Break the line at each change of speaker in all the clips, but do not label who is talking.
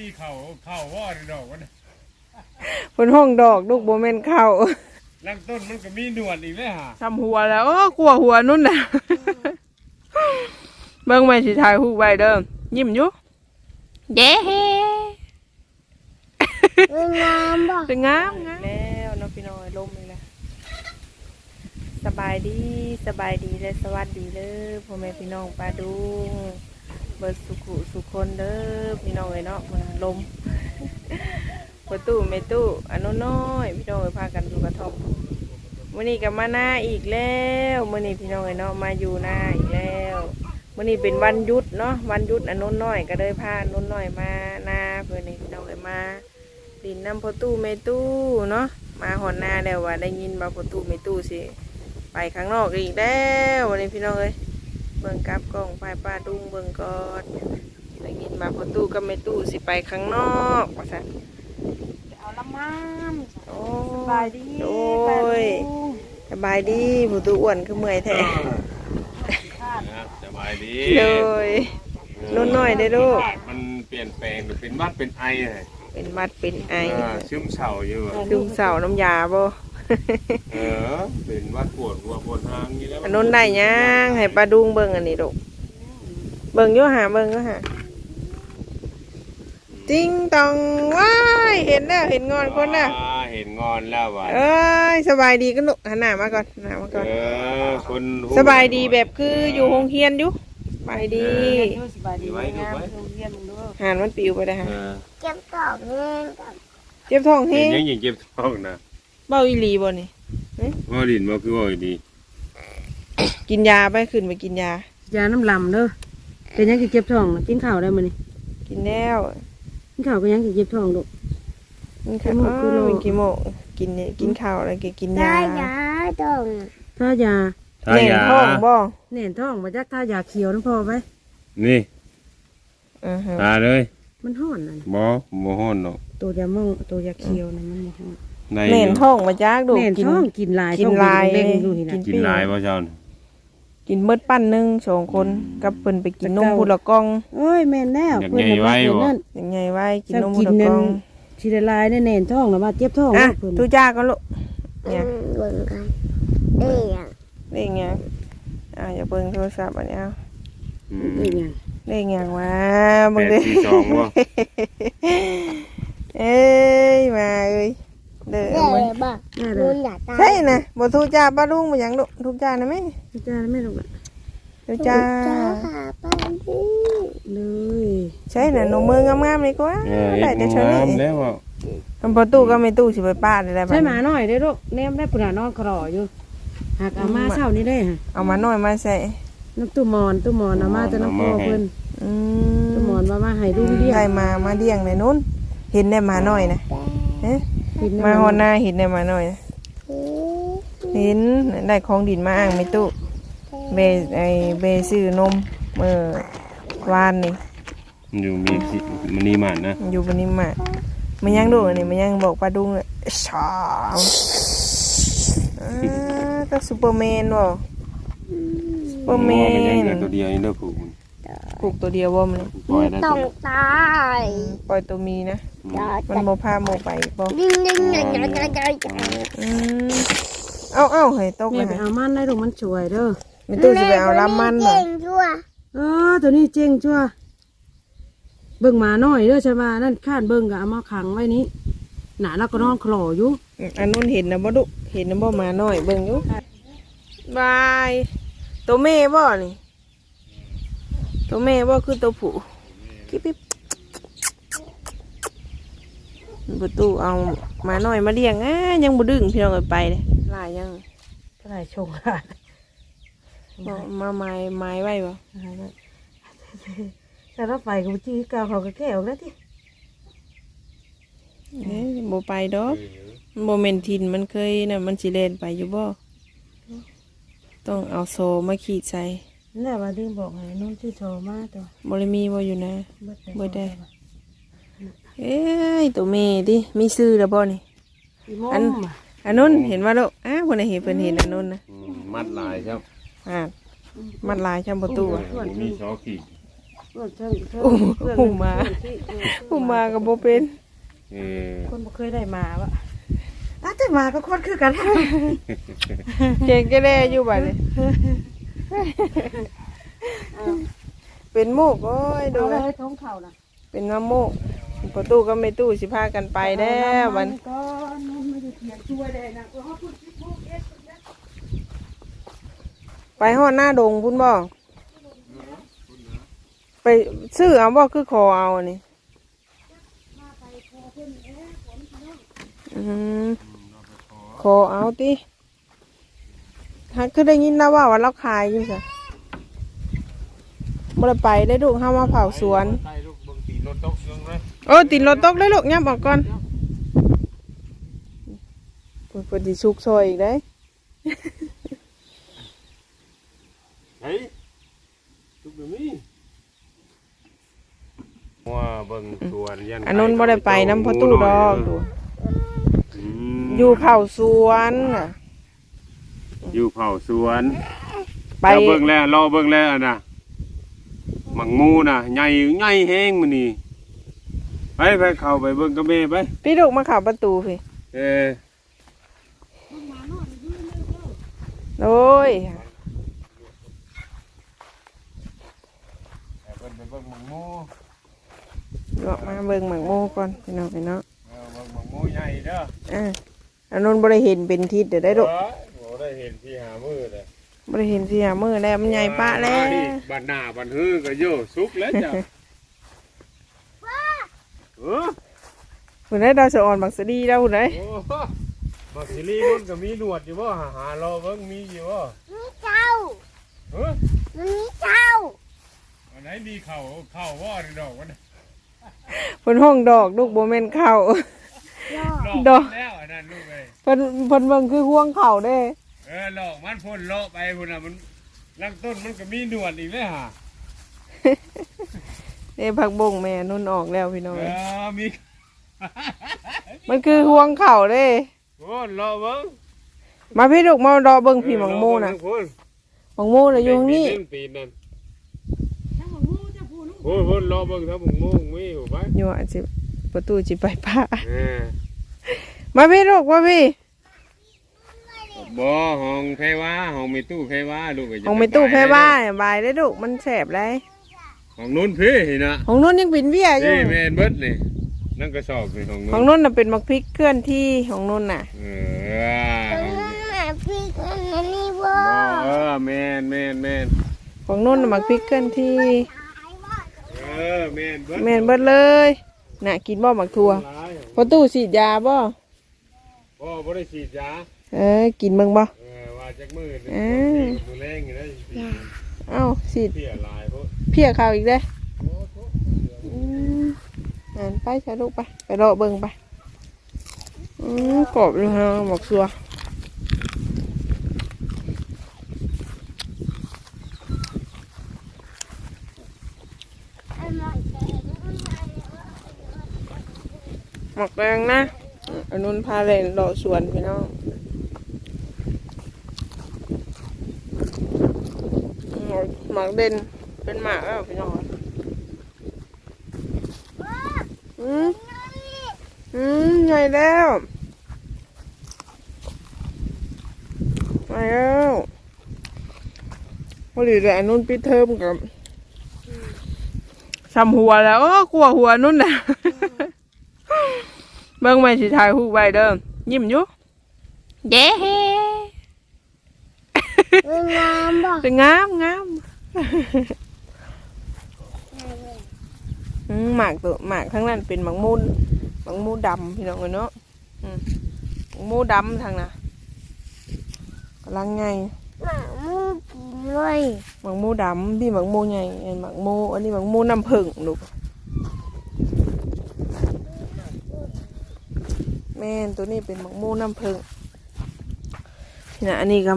มีเข่าเข่าว่าในดอกวะนะ
เพิ่นห้องดอกลูกบ่แม่นเข้า
ลังต้นมันก็มีหนวดอีกเลยฮะ
ทำหัวแล้วโอ้กลัวหัวนุ่นน่ะ เบิ่งแม่สิถ่ายรูปไว้เด้อยิ้มอยู่เย้
งามบ่
สวยงามงาม แล้วเน้องพี่น้อยลมเลยละสบายดีสบายดีและสวัสดีเด้อพ่อแม่พี่น้องปลาดุง เบิดสุขุสุขคนเด้อพี่น้องเอ้ยเนาะมันลมประตูไม่ตู้อันน้อยพี่น้องเอ้ยพากันดูกระท่อมมื้อนี้ก็มาหน้าอีกแล้วมื้อนี้พี่น้องเอ้ยเนาะมาอยู่หน้าอีกแล้วมื้อนี้เป็นวันหยุดเนาะวันหยุดอันน้นน้อยก็เลยพาอันน้นน้อยมาหน้าเพื่อนนี่พี่น้องเอ้ยมาดินน้ำพอตู้เมตู้เนาะมาหอนหน้าแล้วว่าได้ยินมาพอตู้เมตู้สิไปข้างนอกอีกแล้ววันนี้พี่น้องเอ้ย เบิ่งกลับกล้องไปป้าดุงเบิ่งก่อนได้ยินมาพอตู้กับเมตู้สิไปข้างนอกว่าซั่น
เอาละมัม
โอ้
สบายดี
โอ้ยสบายดีพอตู้อ้วนคือเมื่อยแท้
นะสบายดี
เลยนุ่นน้อยได้อลูก
มันเปลี่ยนแปลงเป็นวัดเป็นไอเลย
เป็นมัดเป็นไอ
เออซึมเศร้าอยู่อะ
ซึมเศร้าน้ำยาบ่
เออ เป็นวัดปวดหัวปวดหางนี่แล้ว
อันนู้นได้ยังให้ป้าดุงเบิ่งอันนี้ลูกเบิ่งอยู่หาเบิ่งก็หาจิงตองว้ายเห็นแล้วเห็นงอนคนแล้ว
อ่าเห็นงอนแล้วว่ะ
เอ้ยสบายดีกันลูกหันหน้ามาก่อนหันหน้ามาก่อน
เออคนหู
สบายดีแบบคืออยู่โรงเรียนอยู่สบายดี
สบายดีงามโรงเรียนมึงด้วย
หานมันปิวไปได้ฮะ
เออ
เก็บตอกเงินกับ
เจ็บท้องเฮ
เห็น
ง
ยังยิงเจ็บท้องนะ
เบ้าอีหลีบ่นี่
ว่าดินมาคือว่าดี
กินยาไปขึ้นไปกินยา
ยาน้ำลำเด้อเป็นหยังกิเจ็บท้องน่ะกินข้าวได้มื้อนี้
กินแล้ว
กินข้าวก็ยังกิเจ็บท้องลูก
กินข้าว
กินหมดคือโล
อ้าวกินโมงกินนี่กินข้าวแล้วก็กิน
ได้
ยา
ยาตรง
ถ้ายา
ถ้า
แน่น
ยา
ท้องบ่
แน่นท้องมาจักถ้ายาเขียวนั่นพอไหม
นี่
อือฮะ
ทาเลย
มันห้อนน่ะ
บ่บ่ฮ้อนเนาะ
ตัวยามองตัวยาเขียวน่ะมันบ่ฮ้อน
ใน
แน่นท้องมาจากดู
แน่น
กิน
ท้องกินหลาย
กิน
ท้อง
หลาย
เด้งๆดูนี่นะ
กิน
กินลายบ่เจ้าน่ะ
กินเบิดปั้นหนึงสองคนกับเพิ่นไปกินนม
แล้วก็
พุละกล่อง
โอ้ยแม่นแล้ว
อยาก
เพิ่น
ใหญ่
น่ะ
ไว้
ว่า
บ่
เพิ่นนั่น
ยังไงไว้กิน
ถ้าน
ม
กิ
พุ
น
ละ
นั่
ก
น
ล่อง
สิได้ลายแน่นท้องแล้วว่าเจ็บท้อง
อะ
เพิ่น
ทุจ้าก็ลูกเนี่ย
เบิ่งกันเอ้ย
เลขไงอ่าอย่าเบิ่งโทรศัพท์อันนี้เอา
อืม
นี่ไง
เลขไงวะ
แป
เบิ่ง
ด
เด้
สี่สองบ่
เอ้ยมาเอ้ย เด้อ
เด้
เอาไว้
บ่
น่า
คุ
เด้อ
ณอย่าตาย
ใช่นะบ่ทุจ้าป้าลุงบ่หยังลูกทุจ้านะแม่
จ้าแม่ลูกน่ะ
ทุจ้า
จ้าค่ะป้าดี
เลย
ใช่น่ะหนูมืองามๆนี่กว่า
เออ
ได้
เฮ็ด
แต่เท่า
งาม
นี้
แล้วอะ
ทำประตูก็ไม่ตู้สิไปป้าได้แล้วบัด
ใช่ห
นี้
มาหน่อยเด้อลูกแนมได้ปุ่นน่ะนอนคลออยู่หากเอามาเช้านี้ได้ฮะ
เอามาหน่อยมาใส่
น้ำตู้มอนตู้มอนเอามาแต่น้ำพ่อเพิ่น
อื
ตู้
ม
มอนว่ามาให้ลุงเดียว
ได้มามาเลี้ยงในนู้นเห็นได้มาหน่อยนะเอ๊ะ
กิน
มาหอนหน้าเห็นได้มาหน่อยนะ
เฮ้ย
เห็นได้ของดินมาอ่างไม่ตู้เบไอเบซื้อนมเมื่อวานนี่
มันอยู่มีสิมันนี่มันนะ
อยู่บนนี้มามันยังดูอันนี่มันยังบอกปลาดุงเลยชาวอ่าก็ซูเปอร์แมนบ่ซูเปอร์แม
มันยังเหลื
น
อตัวเดียวนี่เด้อผูกมัน
ผูกตัวเดียวบ่มัน
ปล่อยได้
ต้
ตั
อ
ว
ง
เดียว
ตาย
ปล่อยตัวมีนะ
อย่า
มันบ่พาโมไปบ่
ดิ้งดิ้งอย่าอย่าอย่าอย่าอย่า
อืมเอ้าเอ้าเฮ้ยตก
แม่
เลย
ไป
ฮะ
เอามันได้ลูกมันสวยเด้อ
ไม่ตู้จะไปเอาลำมันเหรอ
เก่งจั่ว
เออตัวนี้เจ๋งจั่วเบิ่งหมาน้อยเด้อใช่ป่ะนั่นข้านเบิ่งก็เอามาขังไว้นี้หนาแล้วก็นอนคลออยู่
อืมอันนู้นเห็นนะบ่ดุเห็นนะบ่มาหน่อยเบิ่งอยู่บาย ตัวแม่บ่นี่ ตัวแม่บ่คือตัวผู้กิ๊บปิ๊บประตูเอามาหน่อยมาเลี้ยงอะยังบ่ดึงพี่น้องเอ้ยไปเลยลายยัง
ก็ได้ชงค่ะ
บ่มาไม้ไม้ไว้บ่
แต่ถ้าไปกับจีกาวเขาก็แก้วแล้วที่
เอ้ยบ่ไปดอกมันบ่แม่นทินมันเคยน่ะมันสิเล่นไปอยู่บ่ต้องเอาโซมาขีดใส่
นั่น แหละว่าดึงบอกให้น้องชื่อโชมาตัว
บ่ได้มีบ่อยู่นะ
เบิด
เบิดได้ เอ้ยตัวแม่ดิมีซื้อแล้วบ่นี่
อีโม
อัน
มอะ
อันนู้นเห็นว่าลูกอ้าวคนไหนเห็นเพิ่นเห็นอันนู้นนะ
อืมมัดลายครับ
อ่ามันลายช่างประตูอะ
มีซอขีด
เพื่อนเชิงเชิง
อู้
เพื่อน
หูมา
เชิงที่เออ
ผู้มากับโบเป็น
เออ
คนบ่เคยได้มาวะอาจจะมาก็คนคือกัน
เก่งก็ได้อยู่บัดนี้ เป็นมูกโอ้ยดู
ดู
นะ
ให้ท้องเข่านะ
เป็นน้ำมูกประตูก็ไม่ตู้สิพากันไปแล้วบัด
มันก็มันไม่ได้เถียงช่วยเลยนะเออเขาพูดพูดเอ๊ะ
ไปหอดหน้าดงพุ่นบ่ไปซื้อเอาบ่คือคอเอาอันนี่อืมคอเอาติ ฮักคือได้ยินนะว่าว่าเราขายอยู่ซะบ่ได้ไปได้ลูกเฮามาเผาสวน
ใต้ลูกเบิ่งตีรถตกเรื่องเลย
โอ้ติดรถตกได้ลูกยับออกก่อนเพิ่นเพิ่นสิชุกซอยอีกได้
เฮ้ยทุกแบบนี้ว่าเบิ่งสวนยัน
อันนู้นบ่ได้ไปน้ำพอตู้ดอกดู
อืม
อยู่เผาสวนน่ะ
อยู่เผาสวน
ไป
แล้วเบิ่งแล้วรอเบิ่งแล้วอันน่ะหมังมูน่ะใหญ่ใหญ่แฮงมื้อนี้ไปไปเข้าไปเบิ่งกับแม่ไป
พี่ลูกมาเข่าประตูพี่
เออ
โอ้ย
ไปเบิ่งไปเบิ่งหมังมู
เลาะมาเบิ่งหมังโมก่อนพี่น้องพี่น้อง
เออเบิ่งหมังมูใหญ่เด้อ
อ่าอันนู้นบ่ได้เห็นเป็นทิศเดี๋ยวได้ลูก
เออโอ้ ได้เห็นที่หามือเลย
บ่ได้เห็นเสียมือแล้วมันใหญ่ปะแล้ว
นี่บัดหน้าบัดฮือก็โยสุกแล้วจ้ะเออ
พุ่นได้ดาวสะออนบักสะดีแล้วพุ่นได้
โอ้บักสิลีมันก็มีหนวดอยู่บ่หาหารอเบิ่งมีอยู่บ่
มีเจ้า
เออ
มีเจ้า
อันไหนมีเข่าเข่าว่าในดอกมัน
เพิ่นห้องดอกลูกบ่แม่นเข้า
หลอก
ดอก
ดอก
มันแล้วอันนั้นลูกเอ้ย
เพิ่นเพิ่นเบิ่งคือห่วงเข้าเด้
เออหลอกมันพ่นเลาะไปพุ่นน่ะมันลังต้นมันก็มีหนวดอีกเลยฮะ
เด้ผักบงแม่นุ่นออกแล้วพี่น้อง
เอ
เอ้ย
อมี
มันคือห่วงเข้าเด้
โอ้เลาะเบิ่ง
มาพี่ลูกมารอเบิ่งพี่หมังโมน่ะ
พุ่น
หมังโมน่ะอยู่ตรงนี้
ปีนนั่นโอ้ยพุ่นเลาะเบิ่งถ้าหมังโมงมีอยู่ไป
อยู่อาจสิประตูสิไปป้า
เออ
มาพี่ลูกมาพี่
บ่ห้องเพว่าห้องมีตู้เพว่าลูกก็จะ
ของไม่ตู้แพ้บ้านบายได้ลูกมันแสบเลย
ห้องนู้นพี่นะ
ของนุ่นยังเป็นเบี้ยอยู่
นี่แม่นเบิดนี่นั่นก็สอบเป็นของ
ของ
นู้น
นุ่นน่ะเป็นมักพริกเคลื่อนที่ของนุ่นน่ะ
เออ
ตรงนั้นน่ะพี่คนนี้บ่
บ่เออแม่นแม่นแม่น
ของนุ่นน่ะมักพริกเคลื่อนที่
เออแม่นเบิด
แม่นเบิดเลยน่ะกินบ่หมักทั่ว
หลาย
พอตู้ฉีดยาบ่
บ่บ่ได้ฉีดยา
เออกินเบิ่งบ่
เออว่าจักมือหนึ่ง
เออ
มือแรงอยู่ได้ฉีด
เอ้าฉีด
เพี้ยหลายพวก
เพี้ยข้าวอีกเด้ออืมอ่านไปใช้ลูกไปไปรอเบิ่งไปอืมกรอบเลยฮะหมกซัวหมักแรงนะอันนุนพาเลนรอสวนพี่น้องหมัก เด่นเป็นหมากแล้วพี่น้องอืมอืมใหญ่แล้วใหญ่แล้วพอดีแต่อันนุนปิดเทอมกับทำหัวแล้วเออกลัวหัวนุ่นนะเบิ่งแม่สิถ่ายรูปไว้เด้อยิ้มอยู่เย้
มันงามบ่
เป็นงามงามอืม หมากตัวหมากข้างนั้นเป็นหมากมูนหมากมูดำพี่น้องเอ้ยเนาะอืมหมากมูดำทางน่ะกำลังไง
หมามูกินเลย
หมากมูดำพี่หมากมูใหญ่อันหมากมูอันนี้หมากมูน้ำผึ้งลูกแม่นตัวนี้เป็นหมากมูน้ำผึ้งนี่นะอันนี้ก็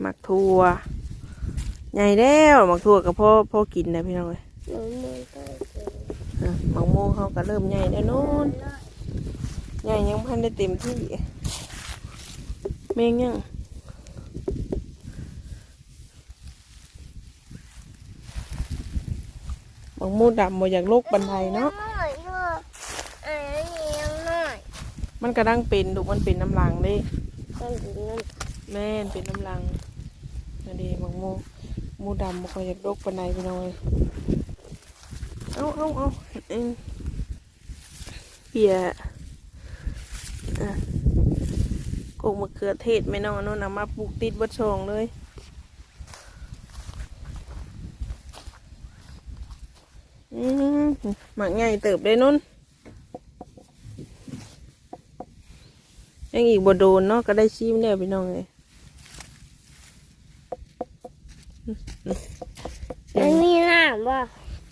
หมักทั่ว ใหญ่แล้วหมักทั่วกับพ่อพ่อกินนะพี่น้องเอ้ย
หนูมือก็เจอ
อะหมักโมเขาก็เริ่มใหญ่แล้วนู้นใหญ่ยังพันได้เต็มที่เมงยังบางมูดำบ่อยากลกบันไดเนาะ
น้อยเนาะอันนี้ยังน้อย
มันกระดังเป็นดูมันเป็นน้ำลังเด้
มันถึงนั่น
แม่นเป็นน้ำลังนั่นเดีบางมู มูดำบ่ค่อยอยากลกบันไดไปหน่อยเอาเอาเอาเอ็งเปียอะกงมะเขือเทศไม่นอนนู่นนะมาปลูกติดวัดชองเลยอืมหมักใหญ่เติบได้นุ่นยังอีกบโดนเนาะก็ได้ชิมแล้วพี่น้องเลย
มันมีน้ำบ่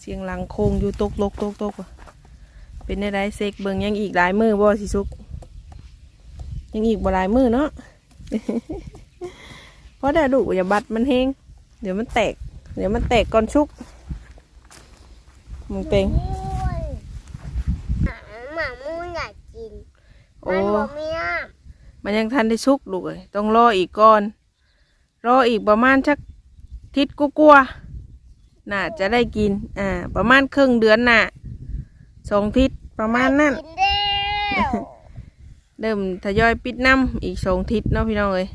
เสียงหลังโคงอยู่ตกลกตกตกว่ะเป็นได้ได้เซกเบิงยังอีกหลายมือบ่สิสุก ยังอีกบ่หลายมือเนาะเพราะได้ดุอย่าบัดมันเฮงเดี๋ยวมันแตก เดี๋ยวมันแตกก่อนชุกมึงเต็ง
โอ้ยหมามูอยากกิน
โอ้
มันบอกมีน้
มันยังทันได้ชุกลูกเลยต้องรออีกก่อน รออีกประมาณชัก ทิศกูกลัวๆน่าจะได้กิน อ่า ประมาณครึ่งเดือนน่ะสองทิศประำมาณนั้น
กินแล้ว
เริ่มทยอยปิดน้ำอีกสองทิศเนาะพี่น้องเอ้ย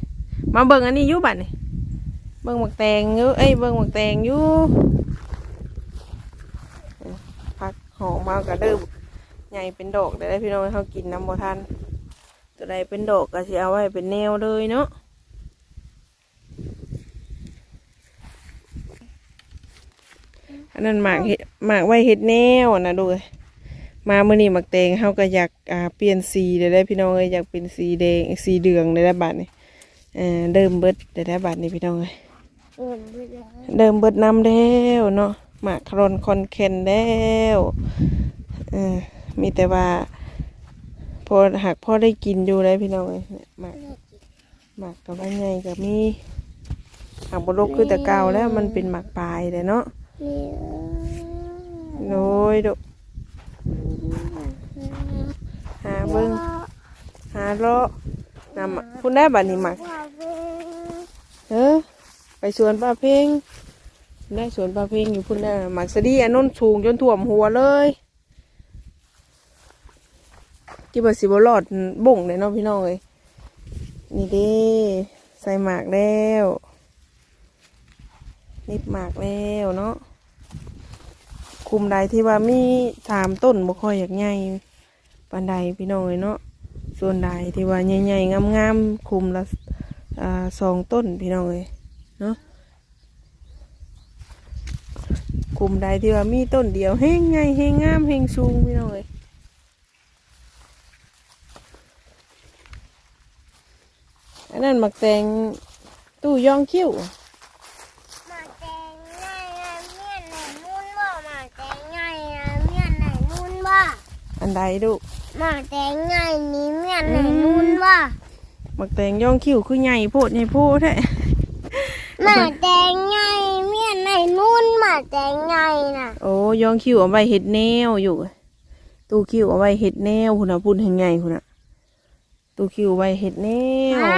มาเบิ่งอันนี้อยู่บัดนี่เบิ่งหมักแตงอยู่เอ้ยเบิ่งหมักแตงอยู่เอ้ยพักหอมมากระเดิมใหญ่เป็นดอกได้พี่น้องให้เขากินน้ำบ่ทันตัวใดเป็นดอกก็สิเอาไว้เป็นแนวเลยเนาะ นนั้นหมากเฮ็ดหมากไว้เฮ็ดแนวนะดูเอ้ยมาเมื่อนี้หมักแตงเขาก็อยากอ่าเปลี่ยนสีได้ได้พี่น้องเอ้ยอยากเป็นสีแดงสีเหลืองได้ได้บัดนี่เออเดิมเบิดได้ได้บัดนี่พี่น้องเอ้ย
เออไม่ได้
เดิมเบิดน้ำแล้วเนาะหมากครอนคอนเคนแล้วเออมีแต่ว่าพอหากพ่อได้กินอยู่ได้พี่น้องเอ้ยเนี่ยหมากหมากกับว่าไงกับมีหากบรกคือแต่เก่าแล้วมันเป็นหมากปลายเลยเนาะ
นี่
โดยดหาเบิ้งหาเลาะนำมาคุณได้บัตรนี่หมัก
ว่าเป็น
เออไปสวนปลาเพ่งได้สวนปลาเพ่งอยู่พุ่นได้หมักสะดีอันน้นสูงจนท่วมหัวเลยกี่บาสิบรอดบ่งเลยเนาะพี่น้องเอ้ยนี่เด้ใส่หมากแล้วนิบหมากแล้วเนาะ คุมใดที่ว่ามีสามต้นบ่ค่อยอยากใหญ่ปานใดพี่น้องเอ้ยเนาะส่วนใดที่ว่าใหญ่ๆงามๆคุมละอ่าสองต้นพี่น้องเอ้ยเนาะคุมใดที่ว่ามีต้นเดียวแห้งใหญ่แห้งงามแห้งสูงพี่น้องเอ้ยอันนั้นหมักแตงตู้ย่องคิ้ว
หมาแตงไงอะเมียนไหนนุ่นบ่หมาแตงไงอะเมียนไหนนุ่นบ่
อันใดดู
หมาแตงไงนี่เมียนไหนนุ่นบ่
หมักแตงย่องคิ้วคือใหญ่โพดใหญ่โพดแท้
หมาแตงไงเมียนไหนนุ่นหมาแตงไงน่ะ
โอ้ย่องคิ้วเอาไว้เห็ดแนวอยู่ ตู้คิ้วเอาไว้เห็ดแนวคุณน่ะพุ่นแห่งใหญ่คุณน่ะตู้คิ้วไว้เห็ดแนว
อ่า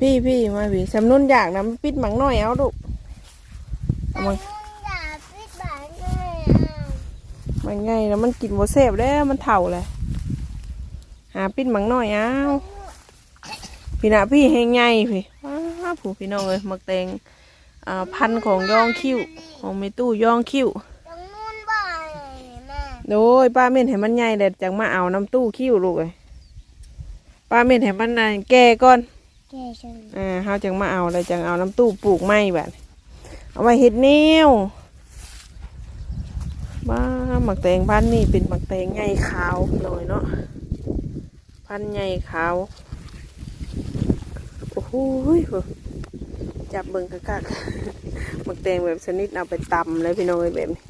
พี่พี่มาพี่สำนุนอยากนะปิดหมังหน่อยเอาดู
แต่
เอามา
นุ่นอย่าปิดบ้านเลยอะ
มันไงแล้วมันกินบ่เสบแล้วมันเถ่าเลยหาปิดหมังหน่อยเอาพี่นะพี่ให้ไงพี่ว้าผู้พี่น้องเลยมักแตงอ่าพันธุ์ของย่องคิ้วของเมตู้ย่องคิ้ว
ตรงนุ่นบ่แม่
โดยป้าเม่นให้มันใหญ่เด็ดจังมาเอาน้ำตู้คิ้วลูกเลยป้าเม่นให้มันน่ะแก่ก่อน
แกฉัน
อ่าเฮาจังมาเอาเลยจังเอาน้ำตู้ปลูกไม้แบบเอาไว้เฮ็ดแนวบ้า หมักแตงพันนี่เป็นหมักแตงใหญ่ขาวหน่อยเนาะพันใหญ่ขาวโอ้โหจับเบิ่งคักๆหมักแตงแบบชนิดเอาไปตำเลยพี่น้องเอ้ยแบบนี้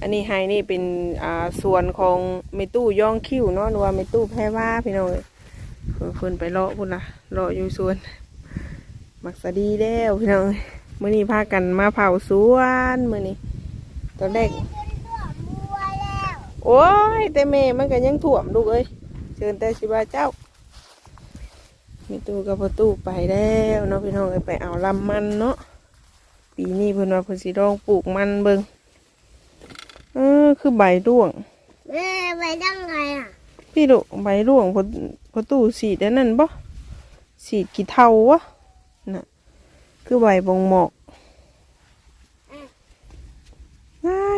อันนี้ไฮนี่เป็นอ่าส่วนของเมตู้ย่องคิ้วเนาะหรือว่าเมตู้แพรว่าพี่น้องเอ้ยเพิ่นไปเลาะพุ่นละเลาะอยู่ส่วนหมักสดีแล้วพี่น้องเอ้ย มื้อนี้พากันมาเผาสวนมื้อนี้ตอนแรก
เป็นตัวบัวแล้ว
โอ้ยแต่แม่มันก็ยังถ่วมลูกเอ้ยเชิญแต่สิบาเจ้า มีตู้กับพ่อตู้ไปแล้วเนาะพี่น้องเอ้ยไปเอาลำมันเนาะปีนี้เพิ่นว่าเพิ่นสิลองปลูกมันเบิ่งเออคือใบร่วง
แม่ไปดังไงอะ
พี่ดุใบร่วงพ่อพ่อตู้สีดอันนั่นบ่สีดกี่เท่าวะน่ะคือใบบงหมอกได้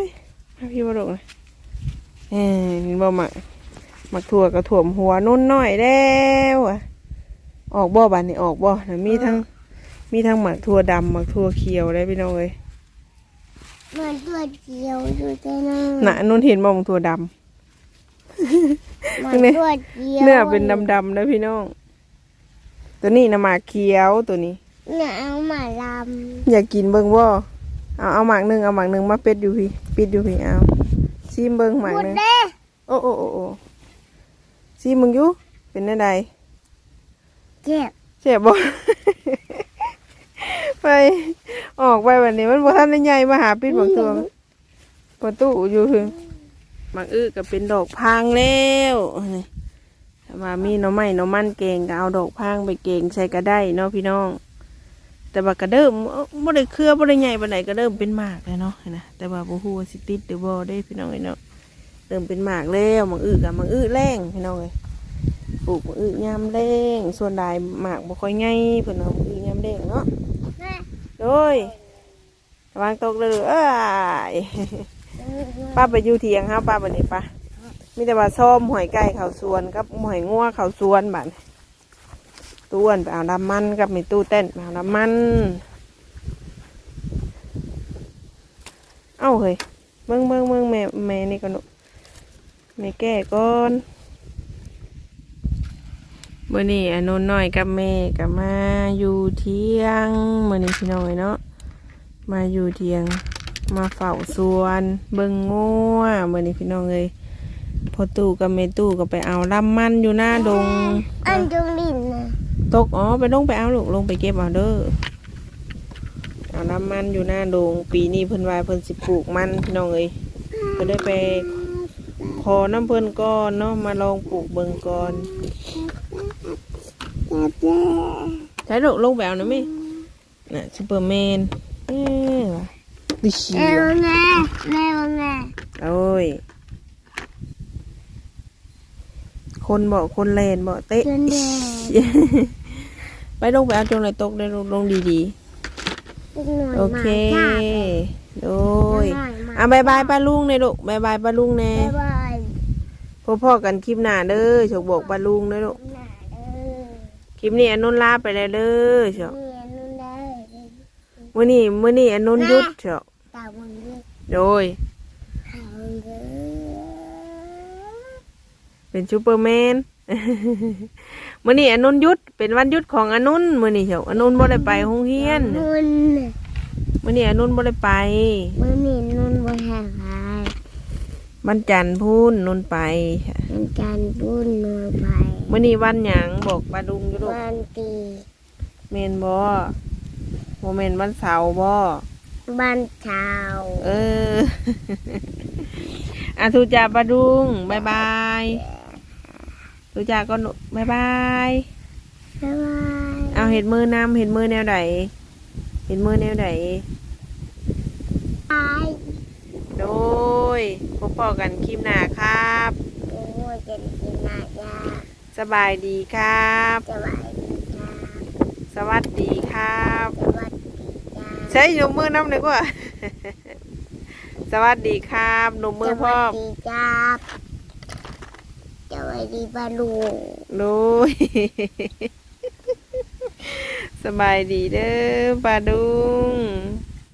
มา พี่บ่ดุเลยเอ้ยนี่บ่หมักหมักถั่วกระถ่วมหัวนุ่นน้อยแล้วอะออกบ่บานนี่ออกบ่น่ะมีทั้งมีทั้งหมักถั่วดำหมักถั่วเขียวได้พี่น้องเอ้ย
เหมือนตัวเดียวอยู่ในนั้น
น่ะนุ่นเห็นบ่หมักถั่วดำ
เหมือนตัวเดียว
เนื้อเป็นดำๆนะพี่น้อง ตัวนี้นะหมากเขียวตัวนี้
เนื้อเอามาล
อยากกินเบิ่งบ่ เอาเอาหมากหนึ่งเอาหมากหนึ่งมาเป็ดอยู่พี่ปิดอยู่พี่เอาซีมเบิ่งหำมาก
พูด
หนึ่ง
เด้
โอ้โอ้โอ้โอ้ซีมมึงอยู่เป็นได้ใด
เจ็บ
เจ็บบ่ไปออกไปแบบนี้มันบ่ทันได้ใหญ่มาหาปิดบักตัวประตูอยู่คือหมากอื้อก็เป็นดอกพางแล้วนี่ถ้าว่ามีหน่อไม้หน่อมันเก่งก็เอาดอกพางไปเก่งใส่ก็ได้เนาะพี่น้อง แต่ว่ากระเดิมบ่ได้เครือบ่ได้ใหญ่ปานใดก็เริ่มเป็นหมากแล้วเนาะนะแต่ว่าบ่ฮู้ว่าสิติดหรือบ่ได้พี่น้องเอ้ยเนาะเริ่มเป็นหมากแล้วมังอึกับมังอึแรงพี่น้องเอ้ยปลูกมังอึยามแรงส่วนใดหมากบ่ค่อยใหญ่เพิ่นเอามังอึยามแรงเนาะ
แม่
โดยวังตกเลยเอ้ยป้าไปอยู่เถียงครับป้าบัดนี้ป้ามีแต่ว่าซ่อมหอยไก่เขาสวนกับหอยงัวเขาสวนบัดนี้ ตู้อ้วนไปเอาน้ำมันกับมีตู้เต้นไปเอาน้ำมัน เอ้าเฮ้ยเบิ่งเบิ่งเบิ่งแม่แม่นี่ก่อนลูกแม่แก่ก่อนเมื่อนี้อนนท์น้อยกับแม่กับมาอยู่เที่ยงเมื่อนี้พี่น้อยเนาะมาอยู่เที่ยงมาเฝ้าสวน เบิ่งงัวเมื่อนี้พี่น้องเลยพอตู่กับแม่ตู่ก็ไปเอาลำมันอยู่หน้าดง
อันจงดิน
ตก อ๋อ ไปลงไปเอาลูก ลงไปเก็บเอาเด้อเอาน้ำมันอยู่หน้าโดงปีนี้เพิ่นว่าเพิ่นสิปลูกมันพี่น้องเอ้ยก็ได้ไปขอน้ำเพิ่นก่อนเนาะมาลองปลูกเบิ่งก่อนใช่ลูกลงไปเอานะมิน่ะซูเปอร์แมนเอ้ยว่ะดิชี
แม่
ว่ะ
แม่แม่แม่
โอ้ย คนบอกคนเลนบอกเตะ
จนแดง
ไปลงไปเอาจงเลยตกได้ลงลงดี
อีกหน่อย
ๆ โอเค
มาจ้า
โดย
หน่อยมา
อะบายบายป้าลุงเลยลูกบายบายป้าลุงแน่
บ๊ายบาย
พ่อพ่อๆกันคลิปหน้าเด้อโชคบอกป้าลุงเด้อลูก
หน้าเด้อ
คลิปนี้อนนุนลาไปแล้วเด้อเชียว
เมียนุ่นได้
มื้อนี้มื้อนี้อนนุนหยุดเชียว
ตาบังเด้อ
โดย
ตาบังเด้อ
เป็นซูเปอร์แมนมื้อนี้อนนุนหยุดเป็นวันหยุดของอนุนมื้อนี้เชียวอนุนบ่ได้ไปโรงเรียน
นุ่น
มื้อนี้อนุนบ่ได้ไป
มื่อนี้นุ่นบ่แห้งหาย
วันจันทร์พูนนุนไป
เป็นการบุญนอนไป
มื้อนี้วันหยังบอกป้าลุงอยู่ลูก
วันตี
แม่นบ่บ่แม่นวันเสาร์บ่
บ้านเช้า
เอออะทูจ่าปลาดุงบายบาย ทูจ่าก็บายบาย
บ๊ายบาย
เอาเห็ดมือนำเห็ดมือแนวไหนเห็ดมือแนวไหน
บาย
โดยพบพอกันคลิปหน้าครับ
โอ้ยเจนกินนาจา
สบายดีครับ
สบายดีจ้า
สวัสดีครับ
สวัสดีจ้า
ใช้ยกมือนำเลยกว่า สวัสดีครับหนุ่มมือพ่อ
สวัสดีจ้า สวัสดีบาลู
โดย สบายดีเด้อปลาดุง